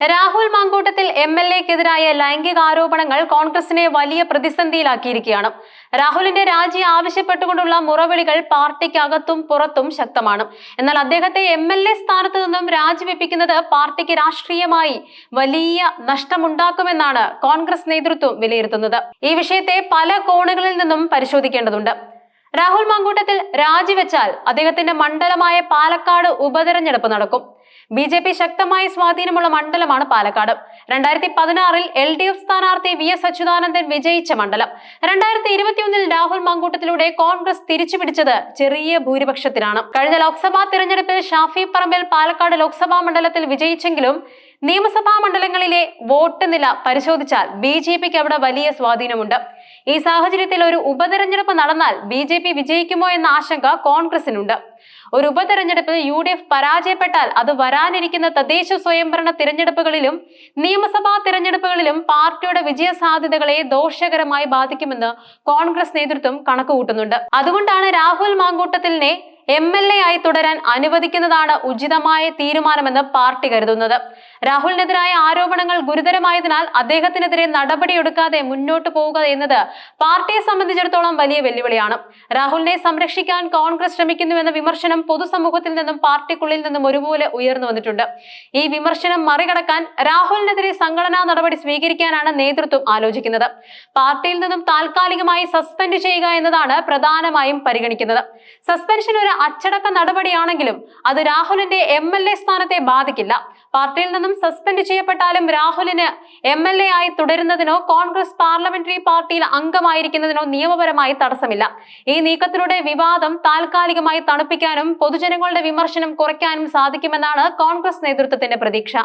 Rahul Mamkootathil M L എക്കെതിരായ ലൈംഗിക ആരോപണങ്ങൾ കോൺഗ്രസിനെ വലിയ പ്രതിസന്ധിയിലാക്കിയിരിക്കുകയാണ്. രാഹുലിന്റെ രാജി ആവശ്യപ്പെട്ടുകൊണ്ടുള്ള മുറവിളികൾ പാർട്ടിക്കകത്തും പുറത്തും ശക്തമാണ്. എന്നാൽ അദ്ദേഹത്തെ എം എൽ എ സ്ഥാനത്ത് നിന്നും രാജിവെപ്പിക്കുന്നത് പാർട്ടിക്ക് രാഷ്ട്രീയമായി വലിയ നഷ്ടമുണ്ടാക്കുമെന്നാണ് കോൺഗ്രസ് നേതൃത്വം വിലയിരുത്തുന്നത്. ഈ വിഷയത്തെ പല കോണുകളിൽ നിന്നും പരിശോധിക്കേണ്ടതുണ്ട്. രാഹുൽ മങ്കൂട്ടത്തിൽ രാജിവെച്ചാൽ അദ്ദേഹത്തിന്റെ മണ്ഡലമായ പാലക്കാട് ഉപതെരഞ്ഞെടുപ്പ് നടക്കും. ബി ജെ പി ശക്തമായ സ്വാധീനമുള്ള മണ്ഡലമാണ് പാലക്കാട്. രണ്ടായിരത്തി പതിനാറിൽ എൽ ഡി എഫ് സ്ഥാനാർത്ഥി വി എസ് അച്യുതാനന്ദൻ വിജയിച്ച മണ്ഡലം. രണ്ടായിരത്തി ഇരുപത്തിയൊന്നിൽ രാഹുൽ മങ്കൂട്ടത്തിലൂടെ കോൺഗ്രസ് തിരിച്ചുപിടിച്ചത് ചെറിയ ഭൂരിപക്ഷത്തിലാണ് കഴിഞ്ഞ ലോക്സഭാ തിരഞ്ഞെടുപ്പിൽ ഷാഫി പറമ്പിൽ പാലക്കാട് ലോക്സഭാ മണ്ഡലത്തിൽ വിജയിച്ചെങ്കിലും നിയമസഭാ മണ്ഡലങ്ങളിലെ വോട്ട് നില പരിശോധിച്ചാൽ ബി ജെ പിക്ക് അവിടെ വലിയ സ്വാധീനമുണ്ട്. ഈ സാഹചര്യത്തിൽ ഒരു ഉപതെരഞ്ഞെടുപ്പ് നടന്നാൽ ബി ജെ പി വിജയിക്കുമോ എന്ന ആശങ്ക കോൺഗ്രസിനുണ്ട്. ഒരു ഉപതെരഞ്ഞെടുപ്പിൽ യു ഡി എഫ് പരാജയപ്പെട്ടാൽ അത് വരാനിരിക്കുന്ന തദ്ദേശ സ്വയംഭരണ തിരഞ്ഞെടുപ്പുകളിലും നിയമസഭാ തിരഞ്ഞെടുപ്പുകളിലും പാർട്ടിയുടെ വിജയ സാധ്യതകളെ ദോഷകരമായി ബാധിക്കുമെന്ന് കോൺഗ്രസ് നേതൃത്വം കണക്കുകൂട്ടുന്നുണ്ട്. അതുകൊണ്ടാണ് രാഹുൽ മാങ്കൂട്ടത്തിലിനെ എം എൽ എ ആയി തുടരാൻ അനുവദിക്കുന്നതാണ് ഉചിതമായ തീരുമാനമെന്ന് പാർട്ടി കരുതുന്നത്. രാഹുലിനെതിരായ ആരോപണങ്ങൾ ഗുരുതരമായതിനാൽ അദ്ദേഹത്തിനെതിരെ നടപടിയെടുക്കാതെ മുന്നോട്ട് പോവുക എന്നത് പാർട്ടിയെ സംബന്ധിച്ചിടത്തോളം വലിയ വെല്ലുവിളിയാണ്. രാഹുലിനെ സംരക്ഷിക്കാൻ കോൺഗ്രസ് ശ്രമിക്കുന്നുവെന്ന വിമർശനം പൊതുസമൂഹത്തിൽ നിന്നും പാർട്ടിക്കുള്ളിൽ നിന്നും ഒരുപോലെ ഉയർന്നു വന്നിട്ടുണ്ട്. ഈ വിമർശനം മറികടക്കാൻ രാഹുലിനെതിരെ സംഘടനാ നടപടി സ്വീകരിക്കാനാണ് നേതൃത്വം ആലോചിക്കുന്നത്. പാർട്ടിയിൽ നിന്നും താൽക്കാലികമായി സസ്പെൻഡ് ചെയ്യുക എന്നതാണ് പ്രധാനമായും പരിഗണിക്കുന്നത്. സസ്പെൻഷൻ ഒരു അച്ചടക്ക നടപടിയാണെങ്കിലും അത് രാഹുലിന്റെ എം എൽ എ സ്ഥാനത്തെ ബാധിക്കില്ല. പാർട്ടിയിൽ നിന്നും സസ്പെൻഡ് ചെയ്യപ്പെട്ടാലും രാഹുലിന് എം എൽ എ ആയി തുടരുന്നതിനോ കോൺഗ്രസ് പാർലമെന്ററി പാർട്ടിയിൽ അംഗമായിരിക്കുന്നതിനോ നിയമപരമായി തടസ്സമില്ല. ഈ നീക്കത്തിലൂടെ വിവാദം താൽക്കാലികമായി തണുപ്പിക്കാനും പൊതുജനങ്ങളുടെ വിമർശനം കുറയ്ക്കാനും സാധിക്കുമെന്നാണ് കോൺഗ്രസ് നേതൃത്വത്തിന്റെ പ്രതീക്ഷ.